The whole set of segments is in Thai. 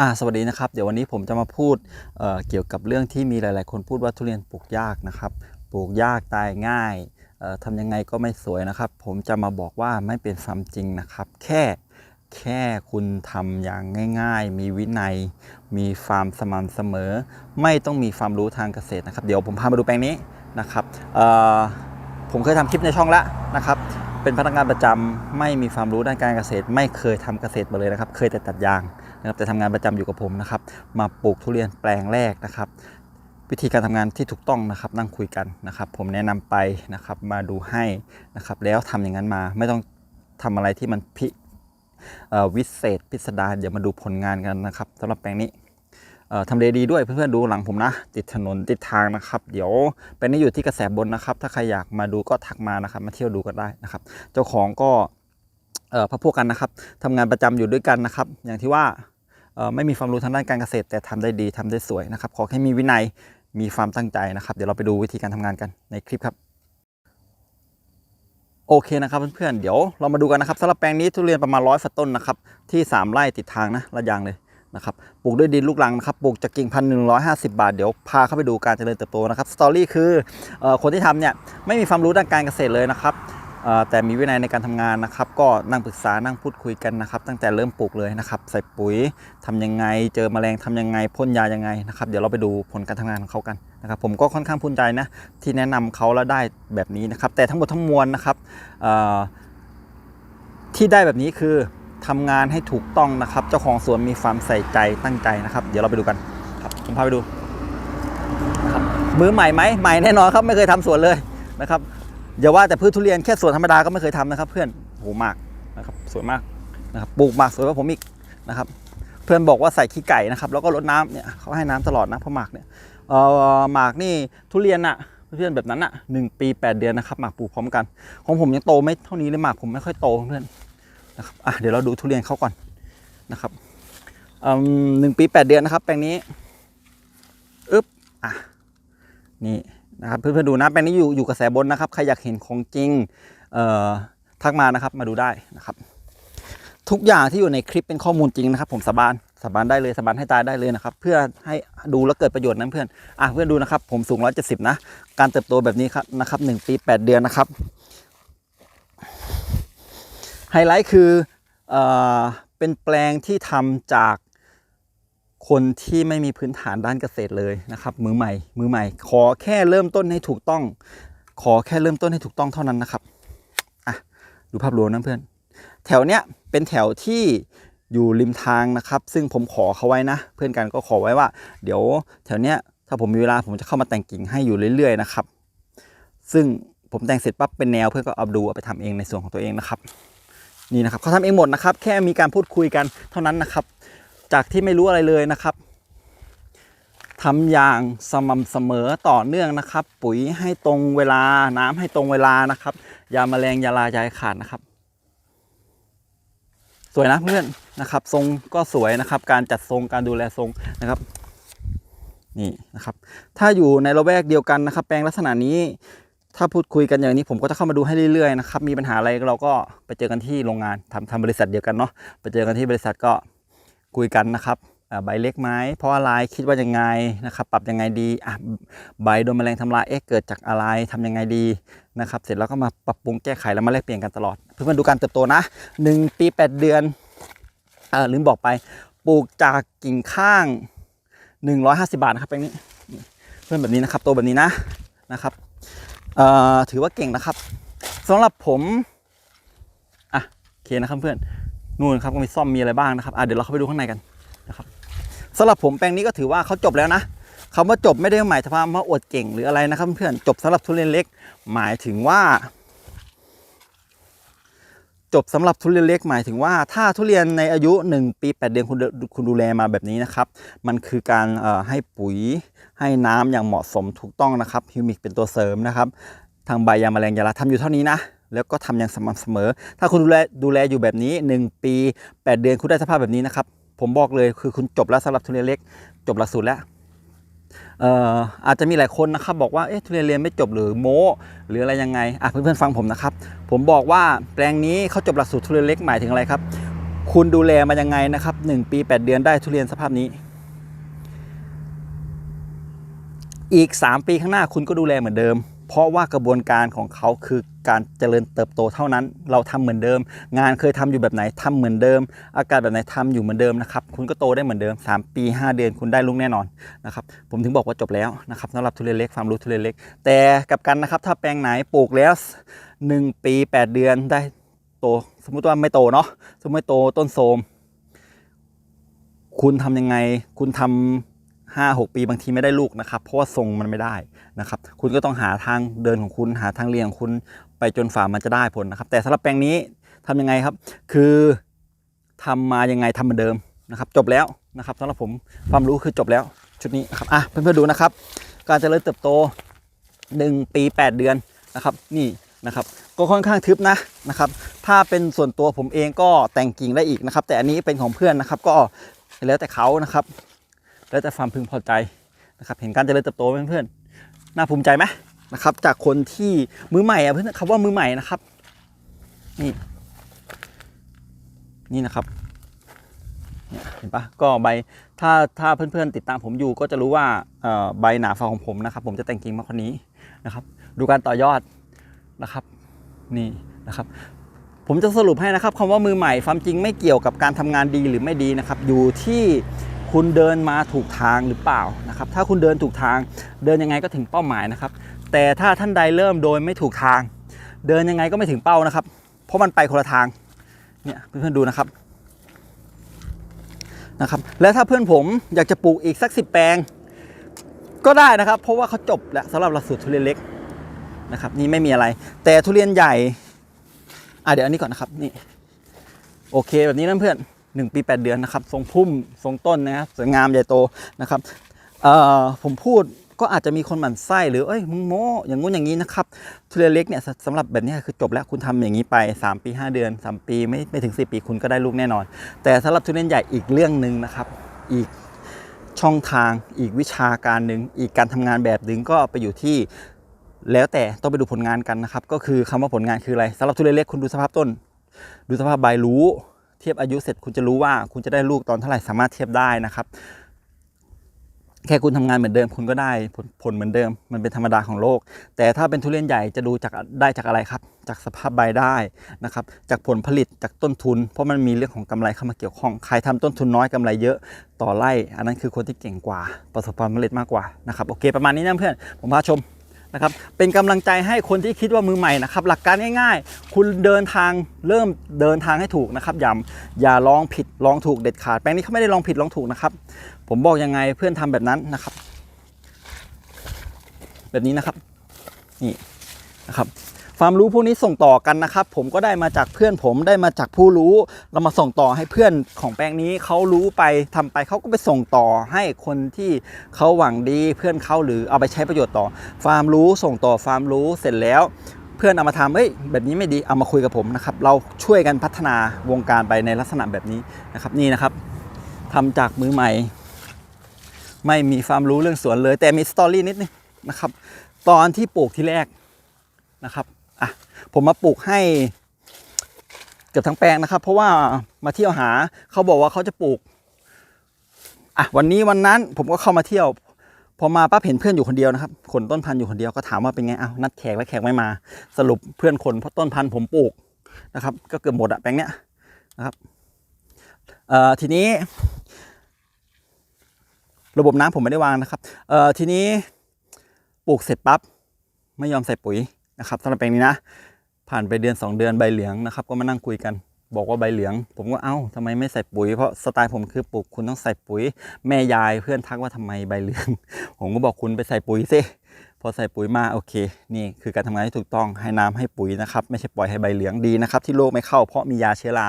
อ่าสวัสดีนะครับ เดี๋ยววันนี้ผมจะมาพูดเเกี่ยวกับเรื่องที่มีหลาย ๆ คนพูดว่าทุเรียนปลูกยากนะครับ ปลูกยากตายง่ายทำยังไงก็ไม่สวยนะครับ ผมจะมาบอกว่าไม่เป็นความจริงนะครับ แค่แค่คุณทำอย่างง่าย ๆ มีวินัย มีฟาร์มสม่ำเสมอ ไม่ต้องมีความรู้ทางเกษตรนะครับ เดี๋ยวผมพามาดูแปลงนี้นะครับผมเคยทำคลิปในช่องล้วนะครับ เป็นพนักงานประจำไม่มีความรู้ด้านการเกษตร ไม่เคยทำเกษตรมาเลยนะครับ เคยแต่ตัดยาง นะครับแต่ทำงานประจำอยู่กับผมนะครับ มาปลูกทุเรียนแปลงแรกนะครับวิธีการทำงานที่ถูกต้องนะครับนั่งคุยกันนะครับ ผมแนะนำไปนะครับมาดูให้นะครับ แล้วทำอย่างนั้นมาไม่ต้องทำอะไรที่มันพิวิเศษพิสดารเดี๋ยวมาดูผลงานกันนะครับสำหรับแปลงนี้ทำเลดีด้วยเพื่อนๆดูหลังผมนะ ติดถนนติดทางนะครับ เดี๋ยวเป็นนี้อยู่ที่กระแสบนนะครับ ถ้าใครอยากมาดูก็ทักมานะครับ มาเที่ยวดูก็ได้นะครับ เจ้าของก็พักพวกกันนะครับทำงานประจำอยู่ด้วยกันนะครับ อย่างที่ว่า ไม่มีความรู้ทางด้านการเกษตร แต่ทำได้ดีทำได้สวยนะครับ ขอแค่มีวินัยมีความตั้งใจนะครับ เดี๋ยวเราไปดูวิธีการทำงานกันในคลิปครับ โอเคนะครับเพื่อนๆเดี๋ยวเรามาดูกันนะครับสำหรับแปลงนี้ทุเรียนประมาณร้อยฝัต้นนะครับที่ 3 ไร่ติดทางนะระยางเลยนะครับปลูกด้วยดินลูกรังนะครับปลูกจากกิ่งพันหนึ่งร้อยห้าสิบบาท เดี๋ยวพาเข้าไปดูการเจริญเติบโตนะครับสตอรี่คือออคนที่ทำเนี่ยไม่มีความรู้ด้านการเกษตรเลยนะครับ แต่มีวินัยในการทำงานนะครับ ก็นั่งปรึกษานั่งพูดคุยกันนะครับ ตั้งแต่เริ่มปลูกเลยนะครับ ใส่ปุ๋ยทำยังไง เจอแมลงทำยังไงพ่นยายังไงนะครับ เดี๋ยวเราไปดูผลการทำงานของเขากันนะครับ ผมก็ค่อนข้างภูมิใจนะที่แนะนำเขาแล้วได้แบบนี้นะครับ แต่ทั้งหมดทั้งมวลนะครับที่ได้แบบนี้คือทำงานให้ถูกต้องนะครับ เจ้าของสวนมีความใส่ใจตั้งใจนะครับ เดี๋ยวเราไปดูกันครับผมพาไปดูมือใหม่ไหมใหม่แน่นอนครับไม่เคยทำสวนเลยนะครับ อย่าว่าแต่พืชทุเรียนแค่สวนธรรมดาก็ไม่เคยทำนะครับ เพื่อนโหมากนะครับสวยมากนะครับปลูกหมากสวยกว่าผมอีกนะครับ เพื่อนบอกว่าใส่ขี้ไก่นะครับแล้วก็รดน้ำเนี่ยเขาให้น้ำตลอดนะเพราะหมากเนี่ยเอ่อหมากนี่ทุเรียนอะเพื่อนแบบนั้นอะหนึ่งปีแปดเดือนนะครับหมากปลูกพร้อมกัน ของผมยังโตไม่เท่านี้เลยหมากผมไม่ค่อยโตเพื่อนนะครับอะเดี๋ยวเราดูทุเรียนเขาก่อนนะครับหนึ่งปีแปดเดือนนะครับแปลงนี้อึ๊บอะนี่ นะครับเพื่อนๆดูนะแปลงนี้อยู่อยู่กระแสบนนะครับใครอยากเห็นของจริงเอ่อทักมานะครับมาดูได้นะครับ ทุกอย่างที่อยู่ในคลิปเป็นข้อมูลจริงนะครับ ผมสาบานสาบานได้เลยสาบานให้ตายได้เลยนะครับ เพื่อให้ดูแล้วเกิดประโยชน์นั้นเพื่อนอะเพื่อนดูนะครับ ผมสูง 170 นะ การเติบโตแบบนี้ครับนะครับ1ปี 8 เดือนนะครับไฮไลท์คือเอ่อเป็นแปลงที่ทำจาก คนที่ไม่มีพื้นฐานด้านเกษตรเลยนะครับ มือใหม่ มือใหม่ ขอแค่เริ่มต้นให้ถูกต้อง ขอแค่เริ่มต้นให้ถูกต้องเท่านั้นนะครับอะดูภาพรวมนะเพื่อน แถวเนี้ยเป็นแถวที่อยู่ริมทางนะครับ ซึ่งผมขอเขาไว้นะ เพื่อนกันก็ขอไว้ว่า เดี๋ยวแถวเนี้ยถ้าผมมีเวลาผมจะเข้ามาแต่งกิ่งให้อยู่เรื่อยๆนะครับ ซึ่งผมแต่งเสร็จปั๊บเป็นแนวเพื่อนก็เอาดูเอาไปทำเองในส่วนของตัวเองนะครับ นี่นะครับเขาทำเองหมดนะครับ แค่มีการพูดคุยกันเท่านั้นนะครับ จากที่ไม่รู้อะไรเลยนะครับทำอย่างสม่ำเสมอต่อเนื่องนะครับ ปุ๋ยให้ตรงเวลาน้ำให้ตรงเวลานะครับยาแมลงยาลายาให้ขาดนะครับ สวยนะเพื่อนนะครับ ทรงก็สวยนะครับ การจัดทรงการดูแลทรงนะครับนี่นะครับ ถ้าอยู่ในละแวกเดียวกันนะครับ แปลงลักษณะนี้ ถ้าพูดคุยกันอย่างนี้ผมก็จะเข้ามาดูให้เรื่อยๆนะครับ มีปัญหาอะไรเราก็ไปเจอกันที่โรงงานทำทำบริษัทเดียวกันเนาะไปเจอกันที่บริษัทก็ คุยกันนะครับใบเล็กไหมเพราะอะไรคิดว่ายังไงนะครับ ปรับยังไงดีอะใบโดนแมลงทำลายเอ๊ะเกิดจากอะไรทำยังไงดีนะครับ เสร็จแล้วก็มาปรับปรุงแก้ไขแล้วมาแลกเปลี่ยนกันตลอด เพื่อนๆดูการเติบโตนะหนึ่งปีแปดเดือนอลืมบอกไปปลูกจากกิ่งข้าง 150 บาทนะครับแปลงนี้นี่เพื่อนแบบนี้นะครับโตแบบนี้นะนะครับเอ่อถือว่าเก่งนะครับสำหรับผมอะโอเคนะครับเพื่อน นู่นครับก็มีซ่อมมีอะไรบ้างนะครับอะเดี๋ยวเราเข้าไปดูข้างในกันนะครับสำหรับผมแปลงนี้ก็ถือว่าเขาจบแล้วนะคำว่าจบไม่ได้หมายถึงว่ามาอวดเก่งหรืออะไรนะครับเพื่อนจบสำหรับทุเรียนเล็ก หมายถึงว่า จบสำหรับทุเรียนเล็กหมายถึงว่า ถ้าทุเรียนในอายุ 1 ปี 8 เดือนคุณดูคุณดูแลมาแบบนี้นะครับ มันคือการให้ปุ๋ยให้น้ำอย่างเหมาะสมถูกต้องนะครับฮิวมิกเป็นตัวเสริมนะครับ ทางใบยาแมลงยาลาทำอยู่เท่านี้นะ แล้วก็ทำอย่างสม่ำเสมอ ถ้าคุณดูแลดูแลอยู่แบบนี้ 1 ปี 8 เดือนคุณได้สภาพแบบนี้นะครับ ผมบอกเลยคือคุณจบแล้วสำหรับทุเรียนเล็ก จบหลักสูตรแล้วเอ่ออาจจะมีหลายคนนะครับบอกว่าเอ๊ะทุเรียนเรียนไม่จบหรือโม้หรืออะไรยังไงอะเพื่อนๆฟังผมนะครับ ผมบอกว่าแปลงนี้เขาจบหลักสูตรทุเรียนเล็กหมายถึงอะไรครับ คุณดูแลมันยังไงนะครับหนึ่งปีแปดเดือนได้ทุเรียนสภาพนี้ อีก 3 ปีข้างหน้าคุณก็ดูแลเหมือนเดิม เพราะว่ากระบวนการของเขาคือ การเจริญเติบโตเท่านั้น เราทำเหมือนเดิม งานเคยทำอยู่แบบไหนทำเหมือนเดิม อากาศแบบไหนทำอยู่เหมือนเดิมนะครับคุณก็โตได้เหมือนเดิม 3 ปี 5 เดือนคุณได้ลูกแน่นอนนะครับผมถึงบอกว่าจบแล้วนะครับสำหรับทุเรียนเล็กความรู้ทุเรียนเล็ก แต่กับกันนะครับถ้าแปลงไหนปลูกแล้ว 1 ปี 8 เดือนได้โต สมมุติว่าไม่โตเนาะสมมติไม่โตต้นโทมคุณทำยังไงคุณทำห้าหกปีบางทีไม่ได้ลูกนะครับ เพราะว่าทรงมันไม่ได้นะครับ คุณก็ต้องหาทางเดินของคุณหาทางเรียงของคุณ ไปจนฝ่ามันจะได้ผลนะครับ แต่สำหรับแปลงนี้ทำยังไงครับ คือทำมายังไงทำเหมือนเดิมนะครับ จบแล้วนะครับสำหรับผมความรู้คือจบแล้วชุดนี้นะครับอะเพื่อนๆดูนะครับ การเจริญเติบโต 1 ปี 8 เดือนนะครับ นี่นะครับ ก็ค่อนข้างทึบนะนะครับ ถ้าเป็นส่วนตัวผมเองก็แต่งกิ่งได้อีกนะครับ แต่อันนี้เป็นของเพื่อนนะครับ ก็แล้วแต่เขานะครับ แล้วแต่ความพึงพอใจนะครับ เห็นการเจริญเติบโตเพื่อนๆน่าภูมิใจไหม นะครับ จากคนที่มือใหม่อะเพื่อนคำว่ามือใหม่นะครับ นี่ นี่นะครับเห็นปะก็ใบถ้าถ้าเพื่อนๆติดตามผมอยู่ก็จะรู้ว่าใบหนาฝาของผมนะครับ ผมจะแต่งกิ่งมากกว่านี้นะครับ ดูการต่อยอดนะครับ นี่นะครับ ผมจะสรุปให้นะครับคำว่ามือใหม่ความจริงไม่เกี่ยวกับการทำงานดีหรือไม่ดีนะครับ อยู่ที่คุณเดินมาถูกทางหรือเปล่านะครับ ถ้าคุณเดินถูกทางเดินยังไงก็ถึงเป้าหมายนะครับ แต่ถ้าท่านใดเริ่มโดยไม่ถูกทาง เดินยังไงก็ไม่ถึงเป้านะครับ เพราะมันไปคนละทางเนี่ยเพื่อนๆดูนะครับนะครับ และถ้าเพื่อนผมอยากจะปลูกอีกสักสิบแปลง ก็ได้นะครับ เพราะว่าเขาจบแล้วสำหรับหลักสูตรทุเรียนเล็กนะครับ นี่ไม่มีอะไร แต่ทุเรียนใหญ่อะเดี๋ยวอันนี้ก่อนนะครับนี่โอเคแบบนี้นะเพื่อนหนึ่งปี8เดือนนะครับทรงพุ่มทรงต้นนะครับสวยงามใหญ่โตนะครับเอ่อผมพูด ก็อาจจะมีคนหมั่นไส้หรือเอ้ยมึงโม้อย่างงู้นอย่างนี้นะครับทุเรียนเล็กเนี่ยสำหรับแบบนี้คือจบแล้วคุณทำอย่างนี้ไป 3 ปี 5 เดือน 3 ปีไม่ไม่ถึง 4 ปีคุณก็ได้ลูกแน่นอน แต่สำหรับทุเรียนใหญ่อีกเรื่องหนึ่งนะครับ อีกช่องทางอีกวิชาการหนึ่งอีกการทำงานแบบหนึ่งก็ไปอยู่ที่แล้วแต่ต้องไปดูผลงานกันนะครับ ก็คือคำว่าผลงานคืออะไรสำหรับทุเรียนเล็กคุณดูสภาพต้น ดูสภาพใบรู้ เทียบอายุเสร็จคุณจะรู้ว่าคุณจะได้ลูกตอนเท่าไหร่สามารถเทียบได้นะครับ แค่คุณทำงานเหมือนเดิมคุณก็ได้ผลผลเหมือนเดิม มันเป็นธรรมดาของโลก แต่ถ้าเป็นทุเรียนใหญ่จะดูจากได้จากอะไรครับ จากสภาพใบได้นะครับ จากผลผลิตจากต้นทุน เพราะมันมีเรื่องของกำไรเข้ามาเกี่ยวข้อง ใครทำต้นทุนน้อยกำไรเยอะต่อไร่อันนั้นคือคนที่เก่งกว่า ประสบความสำเร็จมากกว่านะครับโอเคประมาณนี้นะเพื่อนผมพาชมนะครับเป็นกำลังใจให้คนที่คิดว่ามือใหม่นะครับหลักการง่ายๆ คุณเดินทางเริ่มเดินทางให้ถูกนะครับอย่าอย่าลองผิดลองถูกเด็ดขาดแปลงนี้เขาไม่ได้ลองผิดลองถูกนะครับ ผมบอกยังไงเพื่อนทำแบบนั้นนะครับ แบบนี้นะครับ นี่นะครับความรู้พวกนี้ส่งต่อกันนะครับ ผมก็ได้มาจากเพื่อนผมได้มาจากผู้รู้ เรามาส่งต่อให้เพื่อนของแปลงนี้เขารู้ไปทำไปเขาก็ไปส่งต่อให้คนที่เขาหวังดีเพื่อนเขาหรือเอาไปใช้ประโยชน์ต่อความรู้ส่งต่อความรู้เสร็จแล้ว เพื่อนเอามาทำเฮ้ยแบบนี้ไม่ดีเอามาคุยกับผมนะครับ เราช่วยกันพัฒนาวงการไปในลักษณะแบบนี้นะครับ นี่นะครับทำจากมือใหม่ ไม่มีความรู้เรื่องสวนเลย แต่มีสตอรี่นิดนึงนะครับ ตอนที่ปลูกที่แรกนะครับอะผมมาปลูกให้เกือบทั้งแปลงนะครับ เพราะว่ามาเที่ยวหาเขาบอกว่าเขาจะปลูกอะวันนี้วันนั้นผมก็เข้ามาเที่ยว พอมาปั๊บเห็นเพื่อนอยู่คนเดียวนะครับขนต้นพันธุ์อยู่คนเดียวก็ถามว่าเป็นไงเอ้านัดแขกแล้วแขกไม่มา สรุปเพื่อนขนเพราะต้นพันธุ์ผมปลูกนะครับ ก็เกือบหมดอะแปลงเนี้ยนะครับเอ่อทีนี้ ระบบน้ำผมไม่ได้วางนะครับเอ่อทีนี้ปลูกเสร็จปั๊บไม่ยอมใส่ปุ๋ยนะครับสำหรับแปลงนี้นะ ผ่านไปเดือน 2 เดือนใบเหลืองนะครับ ก็มานั่งคุยกัน บอกว่าใบเหลือง ผมก็เอ้าทำไมไม่ใส่ปุ๋ย เพราะสไตล์ผมคือปลูกคุณต้องใส่ปุ๋ย แม่ยายเพื่อนทักว่าทำไมใบเหลือง ผมก็บอกคุณไปใส่ปุ๋ยสิพอใส่ปุ๋ยมาโอเค นี่คือการทำงานที่ถูกต้องให้น้ำให้ปุ๋ยนะครับ ไม่ใช่ปล่อยให้ใบเหลืองดีนะครับ ที่โรคไม่เข้าเพราะมียาเชื้อรา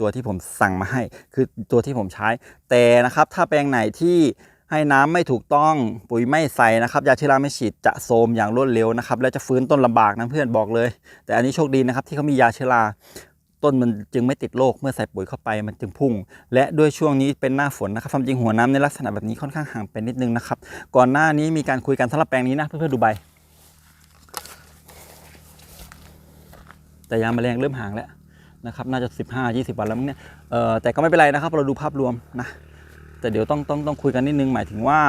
ตัวที่ผมสั่งมาให้ คือตัวที่ผมใช้ แต่นะครับถ้าแปลงไหนที่ให้น้ำไม่ถูกต้องปุ๋ยไม่ใส่นะครับยาเชื้อราไม่ฉีดจะโทมอย่างรวดเร็วนะครับและจะฟื้นต้นลำบากนะเพื่อนบอกเลย แต่อันนี้โชคดีนะครับที่เขามียาเชื้อราต้นมันจึงไม่ติดโรคเมื่อใส่ปุ๋ยเข้าไปมันจึงพุ่ง และด้วยช่วงนี้เป็นหน้าฝนนะครับความจริงหัวน้ำในลักษณะแบบนี้ค่อนข้างห่างไปนิดนึงนะครับก่อนหน้านี้มีการคุยกันสำหรับแปลงนี้นะเพื่อนๆดูใบแต่ยางแมลงเริ่มห่างแล้ว นะครับน่าจะ 15 20 วันแล้วมั้งเนี่ยเออแต่ก็ไม่เป็นไรนะครับเราดูภาพรวมนะแต่เดี๋ยวต้องต้องต้องคุยกันนิดนึงหมายถึงว่า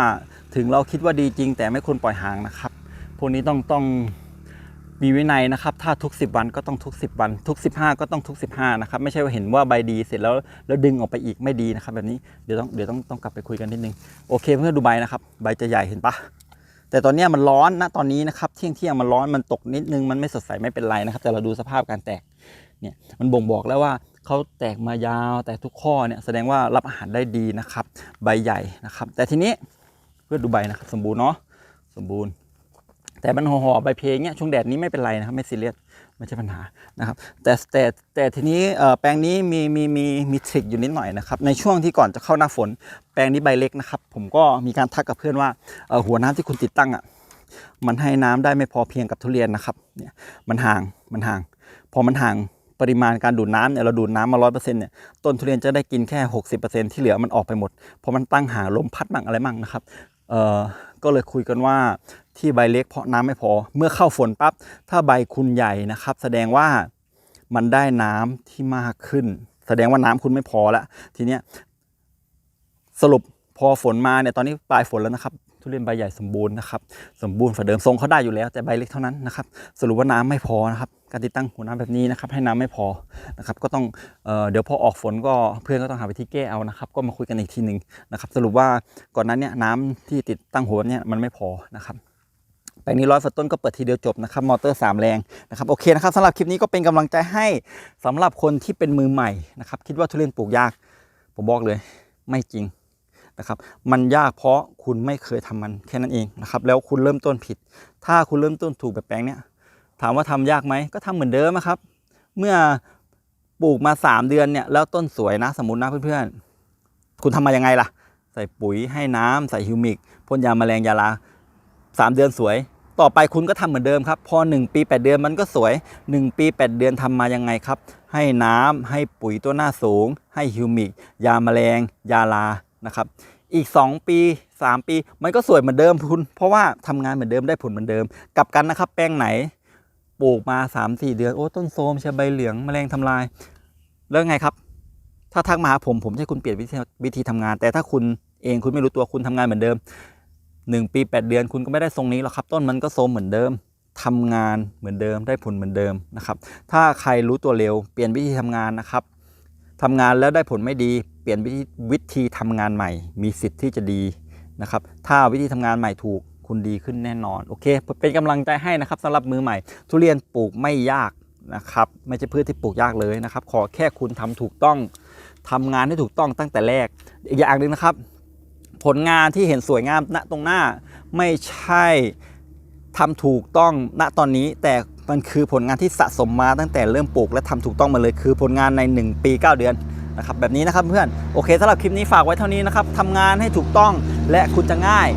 ถึงเราคิดว่าดีจริง แต่ไม่ควรปล่อยห่างนะครับพวกนี้ต้องต้องมีวินัยนะครับ ถ้าทุก 10 วันก็ต้องทุก 10 วัน ทุก 15 ก็ต้องทุก 15 นะครับ ไม่ใช่ว่าเห็นว่าใบดีเสร็จแล้วแล้วดึงออกไปอีกไม่ดีนะครับ แบบนี้เดี๋ยวต้องเดี๋ยวต้องต้องกลับไปคุยกันนิดนึงโอเคเพื่อนดูใบนะครับ ใบจะใหญ่เห็นปะแต่ตอนเนี้ยมันร้อนนะตอนนี้นะครับเที่ยงเที่ยงมันร้อนมันตกนิดนึงมันไม่สดใสไม่เป็นไรนะครับ แต่เราดูสภาพการแตก เนี่ยมันบ่งบอกแล้วว่าเขาแตกมายาวแต่ทุกข้อเนี่ยแสดงว่ารับอาหารได้ดีนะครับ ใบใหญ่นะครับ แต่ทีนี้เพื่อดูใบนะครับ สมบูรณ์เนาะสมบูรณ์ แต่มันห่อใบเพลงเนี่ยช่วงแดดนี้ไม่เป็นไรนะครับไม่ซีเรียสไม่ใช่ปัญหานะครับ แต่แต่แต่ทีนี้แปลงนี้มีมีมีมีทริคอยู่นิดหน่อยนะครับ ในช่วงที่ก่อนจะเข้าหน้าฝน แปลงนี้ใบเล็กนะครับ ผมก็มีการทักกับเพื่อนว่าหัวน้ำที่คุณติดตั้งอะมันให้น้ำได้ไม่พอเพียงกับทุเรียนนะครับเนี่ยมันห่างมันห่าง พอมันห่าง ปริมาณการดูดน้ำเนี่ยเราดูดน้ำมาร้อยเปอร์เซ็นต์เนี่ยต้นทุเรียนจะได้กินแค่หกสิบเปอร์เซ็นต์ที่เหลือมันออกไปหมดเพราะมันตั้งหาลมพัดมั่งอะไรมั่งนะครับเอ่อก็เลยคุยกันว่าที่ใบเล็กเพราะน้ำไม่พอ เมื่อเข้าฝนปั๊บถ้าใบคุณใหญ่นะครับ แสดงว่ามันได้น้ำที่มากขึ้น แสดงว่าน้ำคุณไม่พอละทีเนี้ยสรุปพอฝนมาเนี่ยตอนนี้ปลายฝนแล้วนะครับ ทุเรียนใบใหญ่สมบูรณ์นะครับ สมบูรณ์ฝ่าเดิมทรงเขาได้อยู่แล้ว แต่ใบเล็กเท่านั้นนะครับ สรุปว่าน้ำไม่พอนะครับ การติดตั้งหัวน้ำแบบนี้นะครับ ให้น้ำไม่พอนะครับ ก็ต้องเออเดี๋ยวพอออกฝนก็เพื่อนก็ต้องหาวิธีแก้เอานะครับ ก็มาคุยกันอีกทีหนึ่งนะครับ สรุปว่าก่อนนั้นเนี่ยน้ำที่ติดตั้งหัวเนี่ยมันไม่พอนะครับแปลงนี้ร้อยฝัต้นก็เปิดทีเดียวจบนะครับมอเตอร์สามแรงนะครับโอเคนะครับสำหรับคลิปนี้ก็เป็นกำลังใจให้สำหรับคนที่เป็นมือใหม่นะครับคิดว่าทุเรียนปลูกยาก ผมบอกเลยไม่จริง นะครับ มันยากเพราะคุณไม่เคยทำมันแค่นั้นเองนะครับ แล้วคุณเริ่มต้นผิด ถ้าคุณเริ่มต้นถูกแบบแปลงเนี้ยถามว่าทำยากไหม ก็ทำเหมือนเดิมครับ เมื่อปลูกมา 3 เดือนเนี่ย แล้วต้นสวยนะ สมมตินะเพื่อนๆ คุณทำมายังไงล่ะ ใส่ปุ๋ยให้น้ำใส่ฮิวมิกพ่นยาแมลงยาลา3 เดือนสวย ต่อไปคุณก็ทำเหมือนเดิมครับ พอ 1 ปี 8 เดือนมันก็สวย 1 ปี 8 เดือนทำมายังไงครับ ให้น้ำให้ปุ๋ยตัวหน้าสูง ให้ฮิวมิกยาแมลง ยาลา นะครับ อีก 2 ปี 3 ปี มันก็สวยเหมือนเดิมคุณเพราะว่าทำงานเหมือนเดิมได้ผลเหมือนเดิม กลับกันนะครับ แป้งไหนปลูกมา 3-4 เดือน โอ้ต้นโทมใช่ใบเหลืองแมลงทำลาย แล้วไงครับ ถ้าทักมาหาผมผมให้คุณเปลี่ยนวิธีวิธีทำงาน แต่ถ้าคุณเองคุณไม่รู้ตัวคุณทำงานเหมือนเดิม 1 ปี 8 เดือนคุณก็ไม่ได้ทรงนี้หรอกครับ ต้นมันก็โทมเหมือนเดิมทำงานเหมือนเดิมได้ผลเหมือนเดิมนะครับ ถ้าใครรู้ตัวเร็วเปลี่ยนวิธีทำงานนะครับทำงานแล้วได้ผลไม่ดี เปลี่ยนวิธีวิธีทำงานใหม่ มีสิทธิ์ที่จะดีนะครับ ถ้าวิธีทำงานใหม่ถูกคุณดีขึ้นแน่นอน โอเค เป็นกำลังใจให้นะครับสำหรับมือใหม่ ทุเรียนปลูกไม่ยากนะครับ ไม่ใช่พืชที่ปลูกยากเลยนะครับ ขอแค่คุณทำถูกต้องทำงานให้ถูกต้องตั้งแต่แรก อีกอย่างหนึ่งนะครับ ผลงานที่เห็นสวยงามณตรงหน้า ไม่ใช่ทำถูกต้องณตอนนี้แต่มันคือผลงานที่สะสมมาตั้งแต่เริ่มปลูกและทำถูกต้องมาเลยคือผลงานใน 1 ปี 9 เดือน นะครับแบบนี้นะครับเพื่อนโอเคสำหรับคลิปนี้ฝากไว้เท่านี้นะครับทำงานให้ถูกต้องและคุณจะง่าย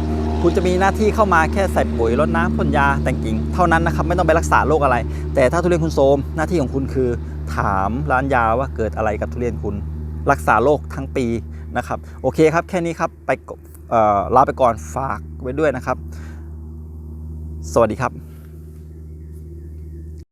คุณจะมีหน้าที่เข้ามาแค่ใส่ปุ๋ยรดน้ำพ่นยาแต่งกิ่งเท่านั้นนะครับไม่ต้องไปรักษาโรคอะไร แต่ถ้าทุเรียนคุณโทมหน้าที่ของคุณคือ ถามร้านยาว่าเกิดอะไรกับทุเรียนคุณ รักษาโรคทั้งปีนะครับโอเคครับแค่นี้ครับไปลาไปก่อนฝากไว้ด้วยนะครับ สวัสดีครับ